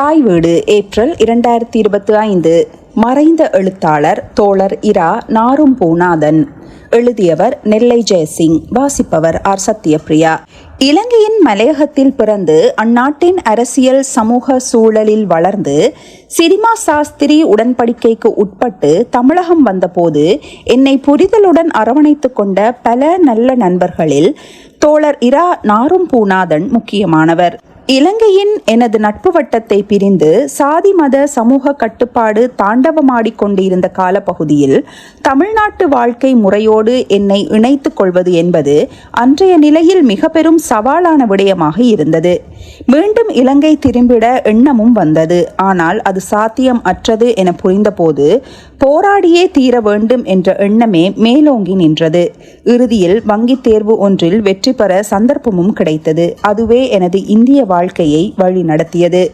தாய் வீடு ஏப்ரல் இரண்டாயிரத்தி இருபத்தி ஐந்து. மறைந்த எழுத்தாளர் தோழர் இரா நாரும் பூநாதன். எழுதியவர் நெல்லை ஜெயசிங். வாசிப்பவர் ஆர் சத்யபிரியா. இலங்கையின் மலையகத்தில் பிறந்து அந்நாட்டின் அரசியல் சமூக சூழலில் வளர்ந்து சினிமா சாஸ்திரி உடன்படிக்கைக்கு உட்பட்டு தமிழகம் வந்தபோது என்னை புரிதலுடன் அரவணைத்துக் கொண்ட பல நல்ல நண்பர்களில் தோழர் இரா நாரும் பூநாதன் முக்கியமானவர். இலங்கையின் எனது நட்பு வட்டத்தை பிரிந்து சாதி மத சமூக கட்டுப்பாடு தாண்டவமாடிக்கொண்டிருந்த காலப்பகுதியில் தமிழ்நாட்டு வாழ்க்கை முறையோடு என்னை இணைத்துக் கொள்வது என்பது அன்றைய நிலையில் மிக பெரும் சவாலான விடயமாக இருந்தது. மீண்டும் இலங்கை திரும்பிட எண்ணமும் வந்தது. ஆனால் அது சாத்தியம் அற்றது என புரிந்தபோது போராடியே தீர வேண்டும் என்ற எண்ணமே மேலோங்கி நின்றது. இறுதியில் வங்கித் தேர்வு ஒன்றில் வெற்றி பெற சந்தர்ப்பமும் கிடைத்தது. அதுவே எனது இந்திய வாழ்க்கையை வழிநடத்தியது.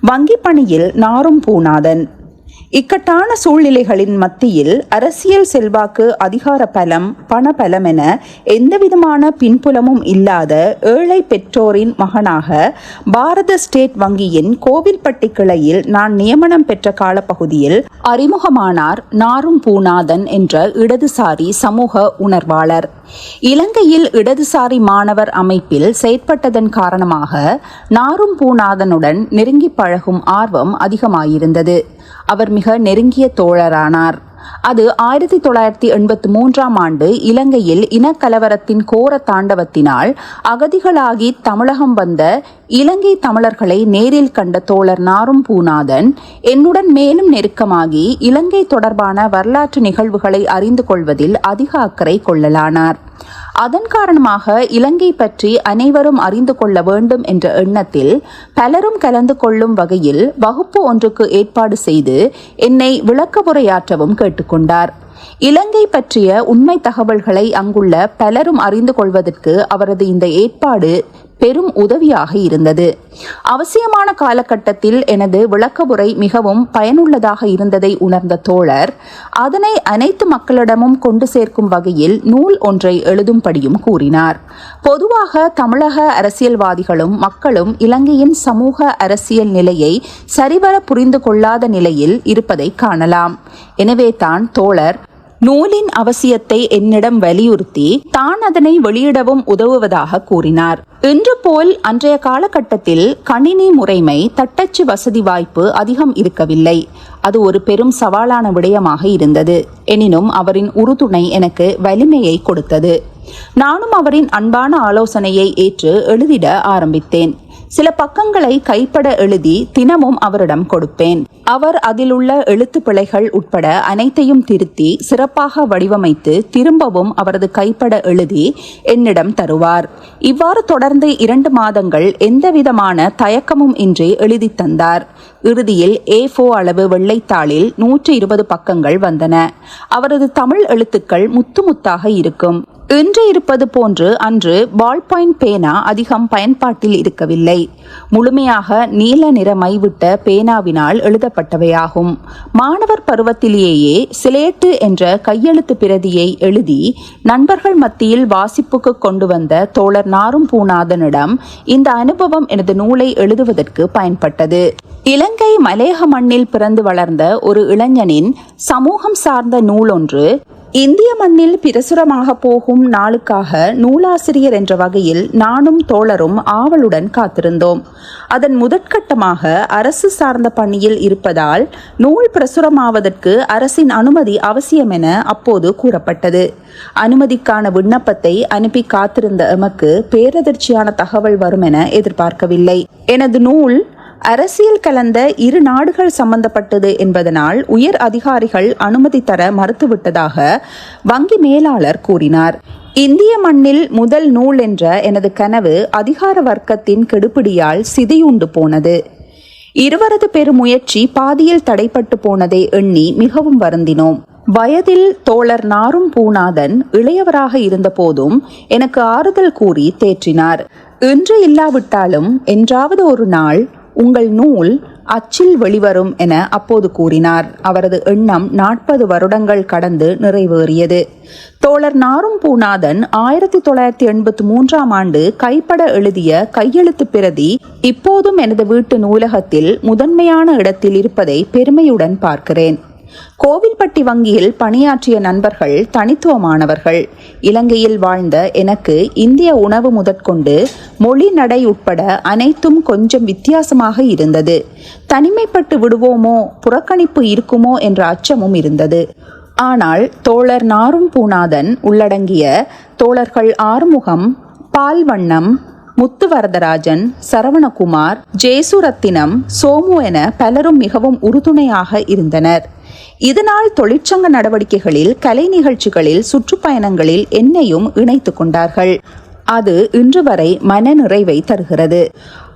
வங்கி பணியில் நாரும் பூநாதன். இக்கட்டான சூழ்நிலைகளின் மத்தியில் அரசியல் செல்வாக்கு அதிகார பலம் பண பலம் என எந்தவிதமான பின்புலமும் இல்லாத ஏழை பெற்றோரின் மகனாக பாரத ஸ்டேட் வங்கியின் கோவில்பட்டி கிளையில் நான் நியமனம் பெற்ற காலப்பகுதியில் அறிமுகமானார் நாரும் பூநாதன் என்ற இடதுசாரி சமூக உணர்வாளர். இலங்கையில் இடதுசாரி மாணவர் அமைப்பில் செயற்பட்டதன் காரணமாக நாரும் பூநாதனுடன் நெருங்கி பழகும் ஆர்வம் அதிகமாயிருந்தது. அவர் மிக நெருங்கிய தோழரானார். அது ஆயிரத்தி தொள்ளாயிரத்தி எண்பத்தி மூன்றாம் ஆண்டு இலங்கையில் இனக்கலவரத்தின் கோர தாண்டவத்தினால் அகதிகளாகி தமிழகம் வந்த இலங்கை தமிழர்களை நேரில் கண்ட தோழர் நாரும் பூநாதன் என்னுடன் மேலும் நெருக்கமாகி இலங்கை தொடர்பான வரலாற்று நிகழ்வுகளை அறிந்து கொள்வதில் அதிக அக்கறை கொள்ளலானார். அதன் காரணமாக இலங்கை பற்றி அனைவரும் அறிந்து கொள்ள வேண்டும் என்ற எண்ணத்தில் பலரும் கலந்து கொள்ளும் வகையில் வகுப்பு ஒன்றுக்கு ஏற்பாடு செய்து என்னை விளக்கமுறையாற்றவும் கொண்டார் இலங்கை பற்றிய உண்மை தகவல்களை அங்குள்ள பலரும் அறிந்து கொள்வதற்கு அவரது இந்த ஏற்பாடு பெரும் உதவியாக இருந்தது. அவசியமான காலகட்டத்தில் எனது விளக்கவுரை மிகவும் பயனுள்ளதாக இருந்ததை உணர்ந்த தோழர் அதனை அனைத்து மக்களிடமும் கொண்டு சேர்க்கும் வகையில் நூல் ஒன்றை எழுதும்படியும் கூறினார். பொதுவாக தமிழக அரசியல்வாதிகளும் மக்களும் இலங்கையின் சமூக அரசியல் நிலையை சரிவர புரிந்து கொள்ளாத நிலையில் இருப்பதை காணலாம். எனவே தான் தோழர் நூலின் அவசியத்தை என்னிடம் வலியுறுத்தி தான் அதனை வெளியிடவும் உதவுவதாக கூறினார். இன்று போல் அன்றைய காலகட்டத்தில் கணினி முறைமை தட்டச்சு வசதி வாய்ப்பு அதிகம் இருக்கவில்லை. அது ஒரு பெரும் சவாலான விடயமாக இருந்தது. எனினும் அவரின் உறுதுணை எனக்கு வலிமையை கொடுத்தது. நானும் அவரின் அன்பான ஆலோசனையை ஏற்று எழுதிட ஆரம்பித்தேன். சில பக்கங்களை கைப்பட எழுதி தினமும் அவரிடம் கொடுப்பேன். அவர் அதில் உள்ள எழுத்து பிழைகள் உட்பட அனைத்தையும் திருத்தி சிறப்பாக வடிவமைத்து திரும்பவும் அவரது கைப்பட எழுதி என்னிடம் தருவார். இவ்வாறு தொடர்ந்து இரண்டு மாதங்கள் எந்தவிதமான தயக்கமும் இன்றி எழுதி தந்தார். இறுதியில் ஏ ஃபோ அளவு வெள்ளைத்தாளில் நூற்றி இருபது பக்கங்கள் வந்தன. அவரது தமிழ் எழுத்துக்கள் முத்து முத்தாக இருக்கும். இன்று இருப்பது போன்று அன்று பால் பாயிண்ட் பேனா அதிகம் பயன்பாட்டில் இருக்கவில்லை. முழுமையாக நீல நிற மைவிட்ட பேனாவினால் எழுதப்பட்டவையாகும். மாணவர் பருவத்திலேயே சிலேட்டு என்ற கையெழுத்து பிரதியை எழுதி நண்பர்கள் மத்தியில் வாசிப்புக்கு கொண்டு வந்த தோழர் நாரும் பூநாதனிடம் இந்த அனுபவம் எனது நூலை எழுதுவதற்கு பயன்பட்டது. இலங்கை மலையக மண்ணில் பிறந்து வளர்ந்த ஒரு இளைஞனின் சமூகம் சார்ந்த நூல் ஒன்று இந்திய மண்ணில் பிரசுரமாக போகும் நாளுக்காக நூலாசிரியர் என்ற வகையில் நானும் தோழரும் ஆவலுடன் காத்திருந்தோம். அதன் முதற்கட்டமாக அரசு சார்ந்த பணியில் இருப்பதால் நூல் பிரசுரமாவதற்கு அரசின் அனுமதி அவசியம் என அப்போது கூறப்பட்டது. அனுமதிக்கான விண்ணப்பத்தை அனுப்பி காத்திருந்த எமக்கு பேரதிர்ச்சியான தகவல் வரும் என எதிர்பார்க்கவில்லை. எனது நூல் அரசியல் கலந்த இரு நாடுகள் சம்பந்தப்பட்டது என்பதனால் உயர் அதிகாரிகள் அனுமதி தர மறுத்துவிட்டதாக வங்கி மேலாளர் கூறினார். இந்திய மண்ணில் முதல் நூல் என்ற எனது கனவு அதிகார வர்க்கத்தின் கெடுபிடியால் சிதையுண்டு போனது. இருவரது பெருமுயற்சி பாதியில் தடைப்பட்டு போனதை எண்ணி மிகவும் வருந்தினோம். வயதில் தோழர் நாரும் பூநாதன் இளையவராக இருந்தபோதும் எனக்கு ஆறுதல் கூறி தேற்றினார். இன்று இல்லாவிட்டாலும் என்றாவது ஒரு நாள் உங்கள் நூல் அச்சில் வெளிவரும் என அப்போது கூறினார். அவரது எண்ணம் நாற்பது வருடங்கள் கடந்து நிறைவேறியது. தோழர் நாரும் பூநாதன் ஆயிரத்தி தொள்ளாயிரத்தி எண்பத்தி மூன்றாம் ஆண்டு கைப்பட எழுதிய கையெழுத்து பிரதி இப்போதும் எனது வீட்டு நூலகத்தில் முதன்மையான இடத்தில் இருப்பதை பெருமையுடன் பார்க்கிறேன். கோவில்பட்டி வங்கியில் பணியாற்றிய நண்பர்கள் தனித்துவமானவர்கள். இலங்கையில் வாழ்ந்த எனக்கு இந்திய உணவு முதற்கொண்டு மொழி நடை உட்பட அனைத்தும் கொஞ்சம் வித்தியாசமாக இருந்தது. தனிமைப்பட்டு விடுவோமோ புறக்கணிப்பு இருக்குமோ என்ற அச்சமும் இருந்தது. ஆனால் தோழர் நாரும் பூநாதன் உள்ளடங்கிய தோழர்கள் ஆறுமுகம் பால்வண்ணம் முத்துவரதராஜன் சரவணகுமார் ஜேசுரத்தினம் சோமு என பலரும் மிகவும் உறுதுணையாக இருந்தனர். இதனால் தொழிற்சங்க நடவடிக்கைகளில் கலை நிகழ்ச்சிகளில் சுற்றுப்பயணங்களில் என்னையும் இணைத்து கொண்டார்கள். அது இன்று வரை மன நிறைவை தருகிறது.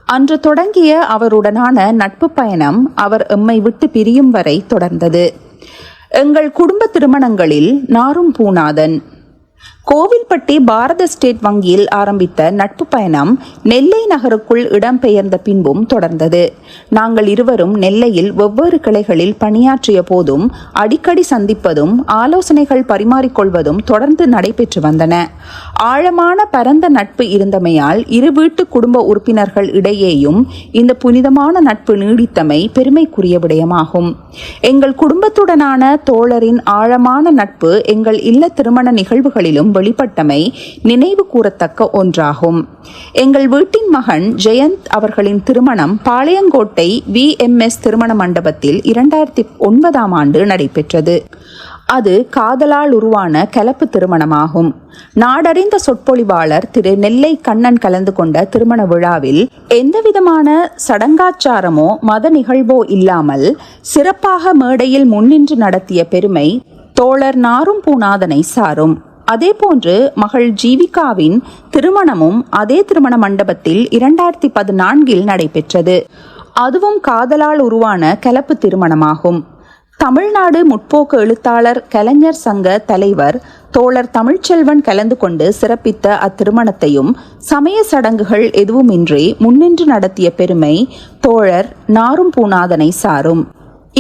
அன்று தொடங்கிய அவருடனான நட்பு பயணம் அவர் எம்மை விட்டு பிரியும் வரை தொடர்ந்தது. எங்கள் குடும்ப திருமணங்களில் நாரும் பூநாதன். கோவில்பட்டி பாரத ஸ்டேட் வங்கியில் ஆரம்பித்த நட்பு பயணம் நெல்லை நகருக்குள் இடம்பெயர்ந்த பின்பும் தொடர்ந்தது. நாங்கள் இருவரும் நெல்லையில் வெவ்வேறு கிளைகளில் பணியாற்றிய போதும் அடிக்கடி சந்திப்பதும் ஆலோசனைகள் பரிமாறிக்கொள்வதும் தொடர்ந்து நடைபெற்று வந்தன. ஆழமான பரந்த நட்பு இருந்தமையால் இரு வீட்டு குடும்ப உறுப்பினர்கள் இடையேயும் இந்த புனிதமான நட்பு நீடித்தமை பெருமைக்குரிய விடயமாகும். எங்கள் குடும்பத்துடனான தோழரின் ஆழமான நட்பு எங்கள் இல்ல திருமண நிகழ்வுகளிலும் வெளிப்பட்டமை நினைவு கூறத்தக்க ஒன்றாகும். எங்கள் வீட்டின் மகன் ஜெயந்த் அவர்களின் திருமணம் பாளையங்கோட்டை வி எம் எஸ் திருமண மண்டபத்தில் இரண்டாயிரத்தி ஒன்பதாம் ஆண்டு நடைபெற்றது. அது காதலால் உருவான கலப்பு திருமணமாகும். நாடறிந்த சொற்பொழிவாளர் திரு நெல்லை கண்ணன் கலந்து கொண்ட திருமண விழாவில் எந்தவிதமான சடங்காச்சாரமோ மத நிகழ்வோ இல்லாமல் சிறப்பாக மேடையில் முன்னின்று நடத்திய பெருமை தோழர் நாரும் பூநாதனை சாரும். அதே போன்று மகள் ஜீவிகாவின் திருமணமும் அதே திருமண மண்டபத்தில் இரண்டாயிரத்தி பதினான்கில் நடைபெற்றது. அதுவும் காதலால் உருவான கலப்பு திருமணமாகும். தமிழ்நாடு முற்போக்கு எழுத்தாளர் கலைஞர் சங்க தலைவர் தோழர் தமிழ்ச்செல்வன் கலந்து கொண்டு சிறப்பித்த அத்திருமணத்தையும் சமய சடங்குகள் எதுவுமின்றி முன்னின்று நடத்திய பெருமை தோழர் நாரும் பூநாதனை சாரும்.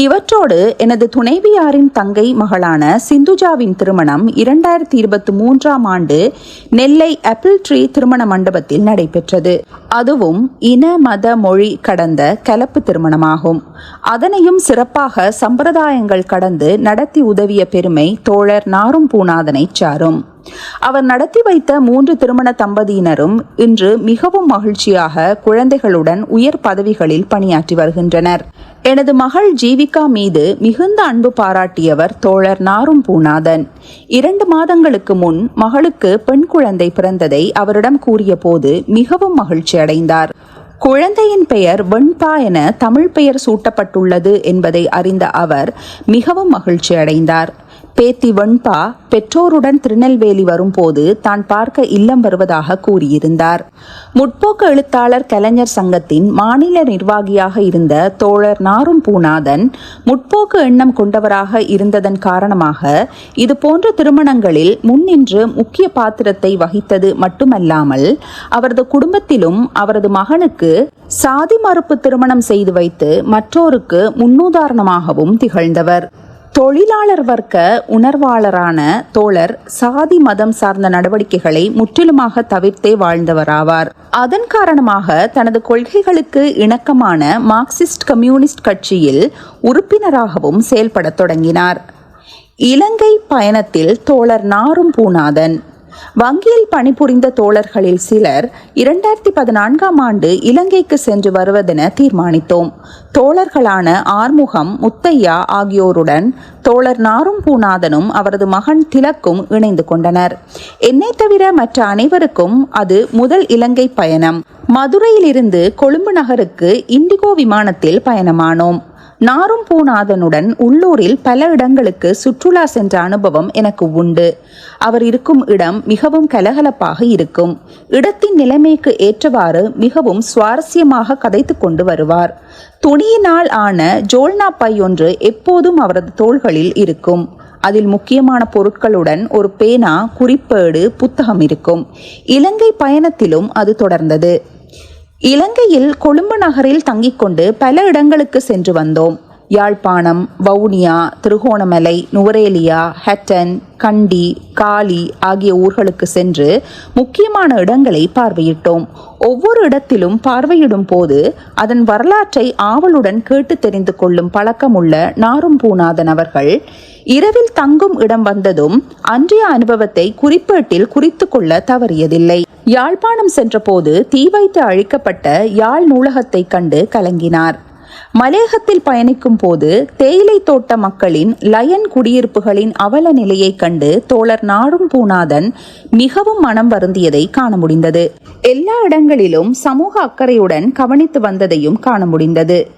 இவற்றோடு எனது துணைவியாரின் தங்கை மகளான சிந்துஜாவின் திருமணம் இரண்டாயிரத்தி இருபத்தி மூன்றாம் ஆண்டு நெல்லை ஆப்பிள் ட்ரீ திருமண மண்டபத்தில் நடைபெற்றது. அதுவும் இன மத மொழி கடந்த கலப்பு திருமணமாகும். அதனையும் சிறப்பாக சம்பிரதாயங்கள் கடந்து நடத்தி உதவிய பெருமை தோழர் நாரும் பூநாதனை சாரும். அவர் நடத்தி வைத்த மூன்று திருமண தம்பதியினரும் இன்று மிகவும் மகிழ்ச்சியாக குழந்தைகளுடன் உயர் பதவிகளில் பணியாற்றி வருகின்றனர். எனது மகள் ஜீவிகா மீது மிகுந்த அன்பு பாராட்டியவர் தோழர் நாரும் பூநாதன். இரண்டு மாதங்களுக்கு முன் மகளுக்கு பெண் குழந்தை பிறந்ததை அவரிடம் கூறிய போது மிகவும் மகிழ்ச்சி அடைந்தார். குழந்தையின் பெயர் வெண்பா என தமிழ் பெயர் சூட்டப்பட்டுள்ளது என்பதை அறிந்த அவர் மிகவும் மகிழ்ச்சி அடைந்தார். பேத்தி வெண்பா பெற்றோருடன் திருநெல்வேலி வரும்போது தான் பார்க்க இல்லம் வருவதாக கூறியிருந்தார். முற்போக்கு எழுத்தாளர் கலைஞர் சங்கத்தின் மாநில நிர்வாகியாக இருந்த தோழர் நாரும் பூநாதன் முற்போக்கு எண்ணம் கொண்டவராக இருந்ததன் காரணமாக இது போன்ற திருமணங்களில் முன்னின்று முக்கிய பாத்திரத்தை வகித்தது மட்டுமல்லாமல் அவரது குடும்பத்திலும் அவரது மகனுக்கு சாதி மறுப்பு திருமணம் செய்து வைத்து மற்றோருக்கு முன்னுதாரணமாகவும் திகழ்ந்தவர். தொழிலாளர் வர்க்க உணர்வாளரான தோழர் சாதி மதம் சார்ந்த நடவடிக்கைகளை முற்றிலுமாக தவிர்த்தே வாழ்ந்தவராவார். அதன் காரணமாக தனது கொள்கைகளுக்கு இணக்கமான மார்க்சிஸ்ட் கம்யூனிஸ்ட் கட்சியில் உறுப்பினராகவும் செயல்படத் தொடங்கினார். இலங்கை பயணத்தில் தோழர் நாரும் பூநாதன். வங்கியில் பணிபுரிந்த தோழர்களில் சிலர் இரண்டாயிரத்தி பதினான்காம் ஆண்டு இலங்கைக்கு சென்று வருவதென தீர்மானித்தோம். தோழர்களான ஆர்முகம் முத்தையா ஆகியோருடன் தோழர் நாரும் பூநாதனும் அவரது மகன் திலக்கும் இணைந்து கொண்டனர். என்னை தவிர மற்ற அனைவருக்கும் அது முதல் இலங்கை பயணம். மதுரையிலிருந்து கொழும்பு நகருக்கு இண்டிகோ விமானத்தில் பயணமானோம். நாரும் பூநாதனுடன் உள்ளூரில் பல இடங்களுக்கு சுற்றுலா சென்ற அனுபவம் எனக்கு உண்டு. அவர் இருக்கும் இடம் மிகவும் கலகலப்பாக இருக்கும். இடத்தின் நிலைமைக்கு ஏற்றவாறு மிகவும் சுவாரஸ்யமாக கதைத்து கொண்டு வருவார். துணியினால் ஆன ஜோல்னா பை ஒன்று எப்போதும் அவரது தோள்களில் இருக்கும். அதில் முக்கியமான பொருட்களுடன் ஒரு பேனா குறிப்பேடு புத்தகம் இருக்கும். இலங்கை பயணத்திலும் அது தொடர்ந்தது. இலங்கையில் கொழும்பு நகரில் தங்கிக் கொண்டு பல இடங்களுக்கு சென்று வந்தோம். யாழ்ப்பாணம் வவுனியா திருகோணமலை நுவரேலியா ஹட்டன் கண்டி காலி ஆகிய ஊர்களுக்கு சென்று முக்கியமான இடங்களை பார்வையிட்டோம். ஒவ்வொரு இடத்திலும் பார்வையிடும் போது அதன் வரலாற்றை ஆவலுடன் கேட்டு தெரிந்து கொள்ளும் பழக்கமுள்ள நாரும் பூநாதன் அவர்கள் இரவில் தங்கும் இடம் வந்ததும் அன்றைய அனுபவத்தை குறிப்பேட்டில் குறித்து கொள்ள தவறியதில்லை. யாழ்ப்பாணம் சென்றபோது தீ வைத்து அழிக்கப்பட்ட யாழ் நூலகத்தை கண்டு கலங்கினார். மலேகத்தில் பயணிக்கும் போது தேயிலை தோட்ட மக்களின் லயன் குடியிருப்புகளின் அவல நிலையை கண்டு தோழர் நாடும் பூநாதன் மிகவும் மனம் வருந்தியதை காண முடிந்தது. எல்லா இடங்களிலும் சமூக அக்கறையுடன் கவனித்து வந்ததையும் காண முடிந்தது.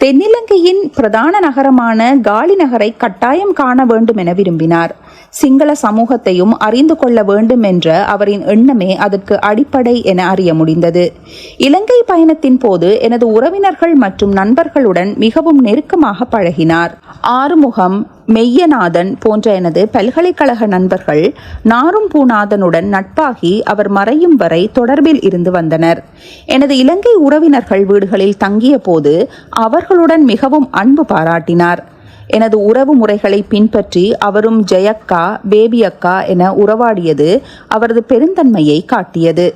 தென்னிலங்கையின் பிரதான நகரமான காலி நகரை கட்டாயம் காண வேண்டும் என விரும்பினார். சிங்கள சமூகத்தையும் அறிந்து கொள்ள வேண்டும் என்ற அவரின் எண்ணமே அதற்கு அடிப்படை என அறிய முடிந்தது. இலங்கை பயணத்தின் போது எனது உறவினர்கள் மற்றும் நண்பர்களுடன் மிகவும் நெருக்கமாக பழகினார். ஆறுமுகம் மெய்யநாதன் போன்ற எனது பல்கலைக்கழக நண்பர்கள் நாரும் பூநாதனுடன் நட்பாகி அவர் மறையும் வரை தொடர்பில் இருந்து வந்தனர். எனது இலங்கை உறவினர்கள் வீடுகளில் தங்கிய போது அவர்களுடன் மிகவும் அன்பு பாராட்டினார். எனது உறவு முறைகளை பின்பற்றி அவரும் ஜெயக்கா பேபி அக்கா என உறவாடியது அவரது பெருந்தன்மையை காட்டியது.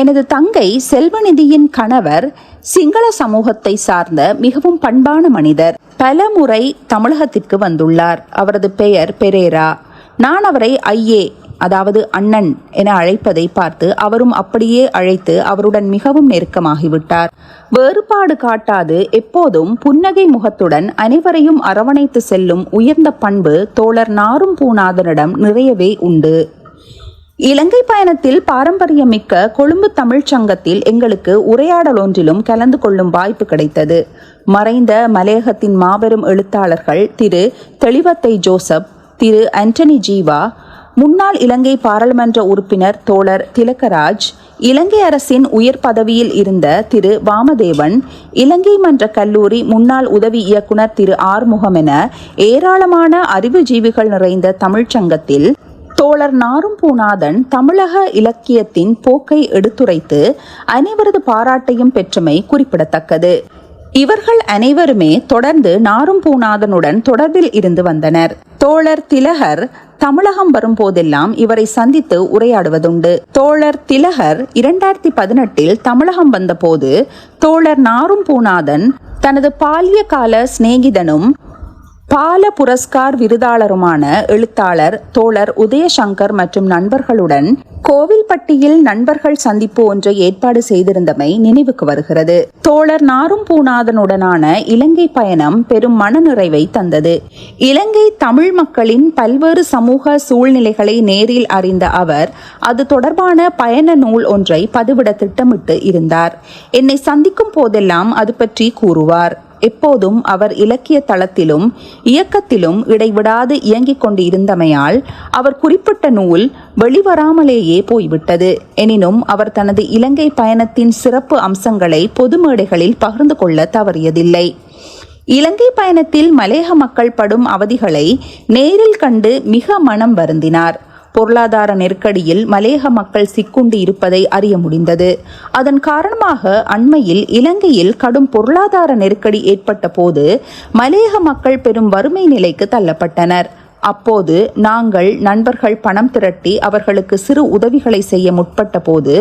எனது தங்கை செல்வநிதியின் கணவர் சிங்கள சமூகத்தை சார்ந்த மிகவும் பண்பான மனிதர். பல முறை தமிழகத்திற்கு வந்துள்ளார். அவரது பெயர் பெரேரா. நான் அவரை ஐயே அதாவது அண்ணன் என அழைப்பதை பார்த்து அவரும் அப்படியே அழைத்து அவருடன் மிகவும் நெருக்கமாகிவிட்டார். வேறுபாடு காட்டாது எப்போதும் புன்னகை முகத்துடன் அனைவரையும் அரவணைத்து செல்லும் உயர்ந்த பண்பு தோழர் நாரும் பூநாதனிடம் நிறையவே உண்டு. இலங்கை பயணத்தில் பாரம்பரியமிக்க கொழும்பு தமிழ்ச் சங்கத்தில் எங்களுக்கு உரையாடல் ஒன்றிலும் கலந்து கொள்ளும் வாய்ப்பு கிடைத்தது. மறைந்த மலையகத்தின் மாபெரும் எழுத்தாளர்கள் திரு தெளிவத்தை ஜோசப் திரு ஆண்டனி ஜீவா முன்னாள் இலங்கை பாராளுமன்ற உறுப்பினர் தோழர் திலகராஜ் இலங்கை அரசின் உயர் பதவியில் இருந்த திரு வாமதேவன் இலங்கை மன்ற கல்லூரி முன்னாள் உதவி இயக்குனர் திரு ஆறுமுகம் என ஏராளமான அறிவுஜீவிகள் நிறைந்த தமிழ்ச்சங்கத்தில் தோழர் நாரும் பூநாதன் தமிழக இலக்கியத்தின் போக்கை எடுத்துரைத்து அனைவரது பாராட்டையும் பெற்றமை குறிப்பிடத்தக்கது. இவர்கள் அனைவருமே தொடர்ந்து நாரும் பூநாதனுடன் தொடர்பில் இருந்து வந்தனர். தோழர் திலகர் தமிழகம் வரும்போதெல்லாம் இவரை சந்தித்து உரையாடுவதுண்டு. தோழர் திலகர் இரண்டாயிரத்தி பதினெட்டில் தமிழகம் வந்தபோது தோழர் நாரும் பூநாதன் தனது பால்ய கால சிநேகிதனும் பால புரஸ்கார் விருதாளருமான எழுத்தாளர் தோழர் உதயசங்கர் மற்றும் நண்பர்களுடன் கோவில்பட்டியில் நண்பர்கள் சந்திப்பு ஒன்றை ஏற்பாடு செய்திருந்தமை நினைவுக்கு வருகிறது. தோழர் நாரும் பூநாதனுடனான இலங்கை பயணம் பெரும் மனநிறைவை தந்தது. இலங்கை தமிழ் மக்களின் பல்வேறு சமூக சூழ்நிலைகளை நேரில் அறிந்த அவர் அது தொடர்பான பயண நூல் ஒன்றை பதிவிட திட்டமிட்டு இருந்தார். என்னை சந்திக்கும் போதெல்லாம் அது பற்றி கூறுவார். எப்போதும் அவர் இலக்கிய தளத்திலும் இயக்கத்திலும் இடைவிடாது இயங்கிக் கொண்டு இருந்தமையால் அவர் குறிப்பிட்ட நூல் வெளிவராமலேயே போய்விட்டது. எனினும் அவர் தனது இலங்கை பயணத்தின் சிறப்பு அம்சங்களை பொது மேடைகளில் பகிர்ந்து கொள்ள தவறியதில்லை. இலங்கை பயணத்தில் மலேக மக்கள் படும் அவதிகளை நேரில் கண்டு மிக மனம் வருந்தினார். பொருளாதார நெருக்கடியில் மலேக மக்கள் சிக்குண்டு இருப்பதை அறிய முடிந்தது. அதன் காரணமாக அண்மையில் இலங்கையில் கடும் பொருளாதார நெருக்கடி ஏற்பட்ட போது மலேக மக்கள் பெரும் வறுமை நிலைக்கு தள்ளப்பட்டனர். அப்போது நாங்கள் நண்பர்கள் பணம் திரட்டி அவர்களுக்கு சிறு உதவிகளை செய்ய முற்பட்ட போது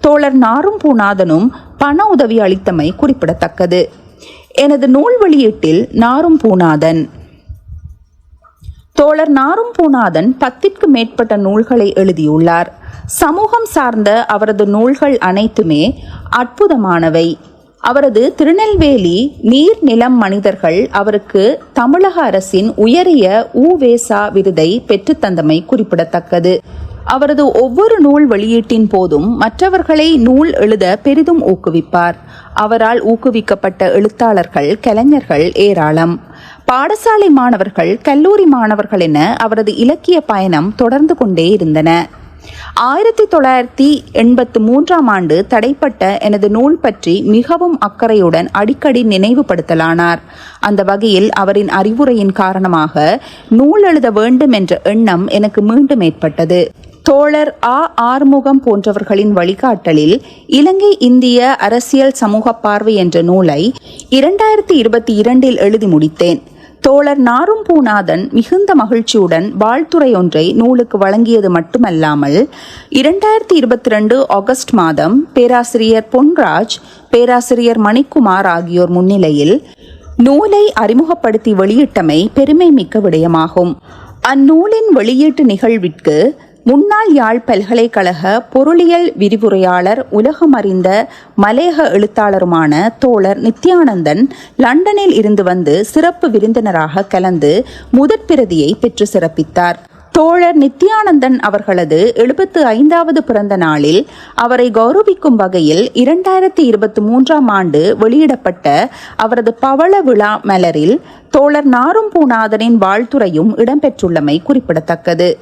தோழர் நாரும் பூநாதனும் பண உதவி அளித்தமை குறிப்பிடத்தக்கது. எனது நூல் வெளியீட்டில் நாரும் பூநாதன். தோழர் நாரும் பூநாதன் பத்திற்கு மேற்பட்ட நூல்களை எழுதியுள்ளார். சமூகம் சார்ந்த அவரது நூல்கள் அனைத்துமே அற்புதமானவை. அவரது திருநெல்வேலி நீர் நிலம் மனிதர்கள் அவருக்கு தமிழக அரசின் உயரிய ஊவேசா விருதை பெற்றுத்தந்தமை குறிப்பிடத்தக்கது. அவரது ஒவ்வொரு நூல் வெளியீட்டின் போதும் மற்றவர்களை நூல் எழுத பெரிதும் ஊக்குவிப்பார். அவரால் ஊக்குவிக்கப்பட்ட எழுத்தாளர்கள் கலைஞர்கள் ஏராளம். பாடசாலை மாணவர்கள் கல்லூரி மாணவர்கள் என அவரது இலக்கிய பயணம் தொடர்ந்து கொண்டே இருந்தன. ஆயிரத்தி தொள்ளாயிரத்தி எண்பத்து மூன்றாம் ஆண்டு தடைப்பட்ட எனது நூல் பற்றி மிகவும் அக்கறையுடன் அடிக்கடி நினைவுபடுத்தலானார். அந்த வகையில் அவரின் அறிவுரையின் காரணமாக நூல் எழுத வேண்டும் என்ற எண்ணம் எனக்கு மீண்டும் ஏற்பட்டது. தோழர் ஆ. ஆறுமுகம் போன்றவர்களின் வழிகாட்டலில் இலங்கை இந்திய அரசியல் சமூக பார்வை என்ற நூலை இரண்டாயிரத்தி இருபத்தி இரண்டில் எழுதி முடித்தேன். தோழர் நாரும் பூநாதன் மிகுந்த மகிழ்ச்சியுடன் வாழ்த்துறை ஒன்றை நூலுக்கு வழங்கியது மட்டுமல்லாமல் இரண்டாயிரத்தி இருபத்தி ரெண்டு ஆகஸ்ட் மாதம் பேராசிரியர் பொன்ராஜ் பேராசிரியர் மணிக்குமார் ஆகியோர் முன்னிலையில் நூலை அறிமுகப்படுத்தி வெளியிட்டமை பெருமை மிக்க விடயமாகும். அந்நூலின் வெளியீட்டு நிகழ்விற்கு முன்னாள் யாழ் பல்கலைக்கழக பொருளியல் விரிவுரையாளர் உலகமறிந்த மலேக எழுத்தாளருமான தோழர் நித்யானந்தன் லண்டனில் இருந்து வந்து சிறப்பு விருந்தினராக கலந்து முதற் பிரதியை பெற்று சிறப்பித்தார். தோழர் நித்யானந்தன் அவர்களது எழுபத்து ஐந்தாவது பிறந்த நாளில் அவரை கௌரவிக்கும் வகையில் இரண்டாயிரத்தி இருபத்தி மூன்றாம் ஆண்டு வெளியிடப்பட்ட அவரது பவள விழா மலரில் தோழர் நாரும் பூநாதனின் வாழ்த்துறையும் இடம்பெற்றுள்ளமை குறிப்பிடத்தக்கது.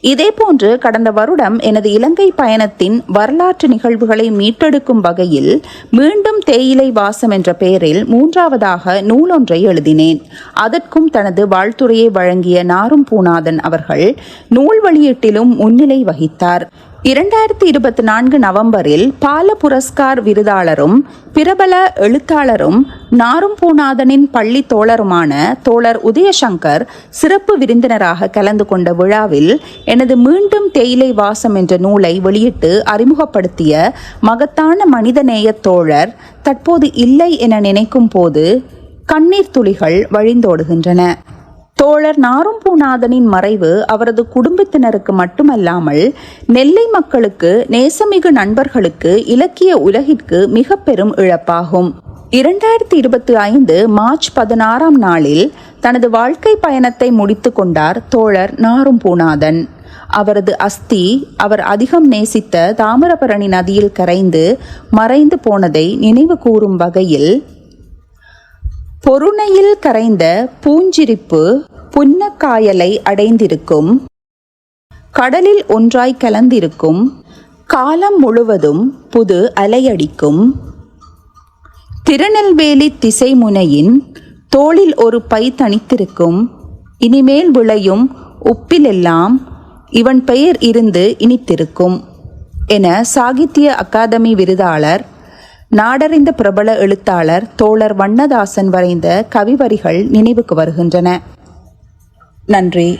இதேபோன்று கடந்த வருடம் எனது இலங்கை பயணத்தின் வரலாற்று நிகழ்வுகளை மீட்டெடுக்கும் வகையில் மீண்டும் தேயிலை வாசம் என்ற பெயரில் மூன்றாவதாக நூலொன்றை எழுதினேன். அதற்கும் தனது வாழ்த்துறையை வழங்கிய நாரும் பூநாதன் அவர்கள் நூல் வெளியீட்டிலும் முன்னிலை வகித்தார். இரண்டாயிரத்தி இருபத்தி நான்கு நவம்பரில் பால புரஸ்கார் விருதாளரும் பிரபல எழுத்தாளரும் நாரும் பூநாதனின் பள்ளி தோழருமான தோழர் உதயசங்கர் சிறப்பு விருந்தினராக கலந்து கொண்ட விழாவில் எனது மீண்டும் தேயிலை வாசம் என்ற நூலை வெளியிட்டு அறிமுகப்படுத்திய மகத்தான மனிதநேய தோழர் தற்போது இல்லை என நினைக்கும் போது கண்ணீர் துளிகள் வழிந்தோடுகின்றன. தோழர் நாரும்பூநாதனின் மறைவு அவரது குடும்பத்தினருக்கு மட்டுமல்லாமல் நெல்லை மக்களுக்கு நேசமிகு நண்பர்களுக்கு இலக்கிய உலகிற்கு மிக பெரும் இழப்பாகும். இரண்டாயிரத்தி இருபத்தி ஐந்து மார்ச் பதினாறாம் நாளில் தனது வாழ்க்கை பயணத்தை முடித்து கொண்டார் தோழர் நாரும்பூநாதன். அவரது அஸ்தி அவர் அதிகம் நேசித்த தாமிரபரணி நதியில் கரைந்து மறைந்து போனதை நினைவு கூறும் வகையில் பொருணையில் கரைந்த பூஞ்சிரிப்பு புன்னக்காயலை அடைந்திருக்கும். கடலில் ஒன்றாய் கலந்திருக்கும். காலம் முழுவதும் புது அலையடிக்கும். திருநெல்வேலி திசை முனையின் தோளில் ஒரு பை தனித்திருக்கும் இனிமேல் விளையும் உப்பிலெல்லாம் இவன் பெயர் இருந்து இனித்திருக்கும். என சாகித்ய அகாதமி விருதாளர் நாடறிந்த பிரபல எழுத்தாளர் தோழர் வண்ணதாசன் வரைந்த கவிவரிகள் நினைவுக்கு வருகின்றன. நன்றி.